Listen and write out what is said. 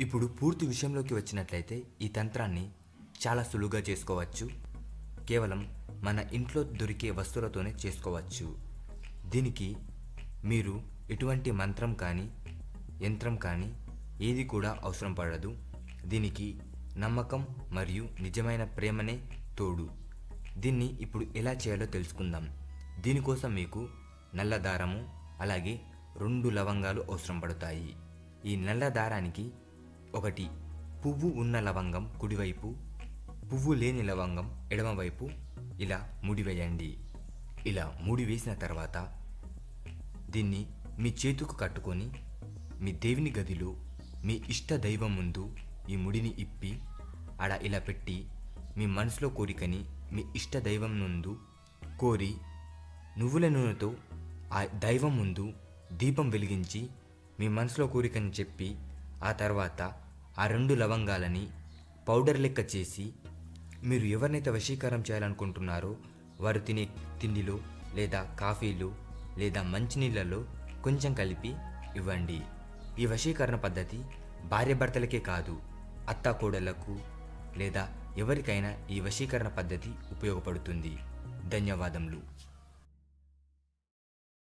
ఇప్పుడు పూర్తి విషయంలోకి వచ్చినట్లయితే ఈ తంత్రాన్ని చాలా సులువుగా చేసుకోవచ్చు. కేవలం మన ఇంట్లో దొరికే వస్తువులతోనే చేసుకోవచ్చు. దీనికి మీరు ఎటువంటి మంత్రం కానీ యంత్రం కానీ ఏది కూడా అవసరం పడదు. దీనికి నమ్మకం మరియు నిజమైన ప్రేమనే తోడు. దీన్ని ఇప్పుడు ఎలా చేయాలో తెలుసుకుందాం. దీనికోసం మీకు నల్ల దారము అలాగే రెండు లవంగాలు అవసరం పడతాయి. ఈ నల్ల దారానికి ఒకటి పువ్వు ఉన్న లవంగం కుడివైపు పువ్వు లేని లవంగం ఎడమవైపు ఇలా ముడివేయండి. ఇలా ముడి వేసిన తర్వాత దీన్ని మీ చేతుకు కట్టుకొని మీ దేవుని గదిలో మీ ఇష్ట దైవం ముందు ఈ ముడిని ఇప్పి ఆడ ఇలా పెట్టి మీ మనసులో కోరికని మీ ఇష్ట దైవం ముందు కోరి నువ్వుల నూనెతో ఆ దైవం ముందు దీపం వెలిగించి మీ మనసులో కోరికని చెప్పి ఆ తర్వాత ఆ రెండు లవంగాలని పౌడర్ లెక్క చేసి మీరు ఎవరినైతే వశీకారం చేయాలనుకుంటున్నారో వారు తినే తిండిలో లేదా కాఫీలో లేదా మంచినీళ్ళలో కొంచెం కలిపి ఇవ్వండి. ఈ వశీకరణ పద్ధతి భార్యాభర్తలకే కాదు అత్తాకోడళ్ళకు లేదా ఎవరికైనా ఈ వశీకరణ పద్ధతి ఉపయోగపడుతుంది. ధన్యవాదములు.